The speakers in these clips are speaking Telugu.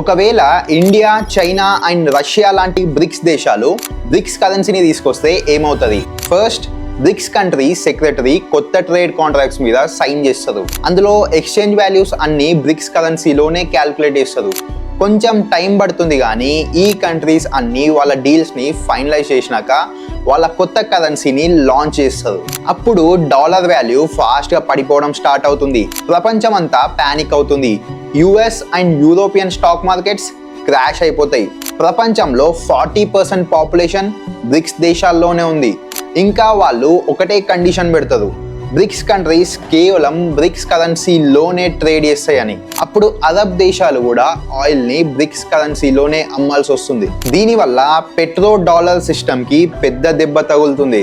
ఒకవేళ ఇండియా చైనా అండ్ రష్యా లాంటి బ్రిక్స్ దేశాలు బ్రిక్స్ కరెన్సీని తీసుకొస్తే ఏమవుతుంది? ఫస్ట్ బ్రిక్స్ కంట్రీ సెక్రటరీ కొత్త ట్రేడ్ కాంట్రాక్ట్స్ మీద సైన్ చేస్తారు అందులో ఎక్స్చేంజ్ వాల్యూస్ అన్ని బ్రిక్స్ కరెన్సీలోనే క్యాల్కులేట్ చేస్తారు కొంచెం టైం పడుతుంది కానీ ఈ కంట్రీస్ అన్నీ వాళ్ళ డీల్స్ని ఫైనలైజ్ చేసినాక వాళ్ళ కొత్త కరెన్సీని లాంచ్ చేస్తారు. అప్పుడు డాలర్ వాల్యూ ఫాస్ట్గా పడిపోవడం స్టార్ట్ అవుతుంది. ప్రపంచం అంతా ప్యానిక్ అవుతుంది. US and European stock markets crash అయిపోతాయి. ప్రపంచంలో ఫార్టీ పర్సెంట్ పాపులేషన్ బ్రిక్స్ దేశాల్లోనే ఉంది. ఇంకా వాళ్ళు ఒకటే కండిషన్ పెడతారు. బ్రిక్స్ కంట్రీస్ కేవలం బ్రిక్స్ కరెన్సీలోనే ట్రేడ్ చేస్తాయని. అప్పుడు అరబ్ దేశాలు కూడా ఆయిల్ని బ్రిక్స్ కరెన్సీలోనే అమ్మాల్సి వస్తుంది. దీనివల్ల పెట్రో డాలర్ సిస్టమ్కి పెద్ద దెబ్బ తగులుతుంది.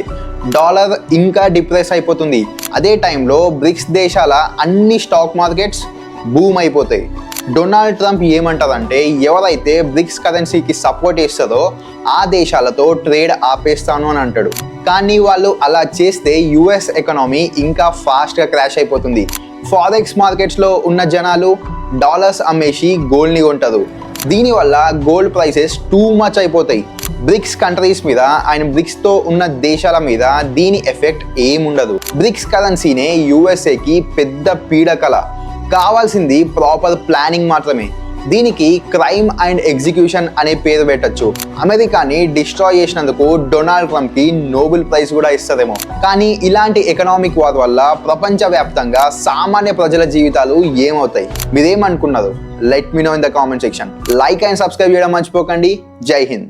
డాలర్ ఇంకా డిప్రెస్ అయిపోతుంది. అదే టైంలో బ్రిక్స్ దేశాల అన్ని స్టాక్ మార్కెట్స్ బూమ్ అయిపోతాయి డొనాల్డ్ ట్రంప్ ఏమంటారంటే ఎవరైతే బ్రిక్స్ కరెన్సీకి సపోర్ట్ చేస్తారో ఆ దేశాలతో ట్రేడ్ ఆపేస్తాను అని అంటాడు. కానీ వాళ్ళు అలా చేస్తే యుఎస్ ఎకనామీ ఇంకా ఫాస్ట్గా క్రాష్ అయిపోతుంది. ఫారెక్స్ మార్కెట్స్లో ఉన్న జనాలు డాలర్స్ అమ్మేసి గోల్డ్ని కొంటారు. దీనివల్ల గోల్డ్ ప్రైసెస్ టూ మచ్ అయిపోతాయి. బ్రిక్స్ కంట్రీస్ మీద ఆయన బ్రిక్స్తో ఉన్న దేశాల మీద దీని ఎఫెక్ట్ ఏముండదు. బ్రిక్స్ కరెన్సీనే యుఎస్ఏకి పెద్ద పీడకల. కావాల్సింది ప్రాపర్ ప్లానింగ్ మాత్రమే. దీనికి క్రైమ్ అండ్ ఎగ్జిక్యూషన్ అనే పేరు పెట్టచ్చు. అమెరికాని డిస్ట్రాయ్ చేసినందుకు డొనాల్డ్ ట్రంప్కి నోబెల్ ప్రైజ్ కూడా ఇస్తుందేమో కానీ ఇలాంటి ఎకనామిక్ వార్ వల్ల ప్రపంచవ్యాప్తంగా సామాన్య ప్రజల జీవితాలు ఏమవుతాయి? మీరేమనుకున్నారు? Let me know in the comment section like and subscribe చేయడం మర్చిపోకండి. జై హింద్.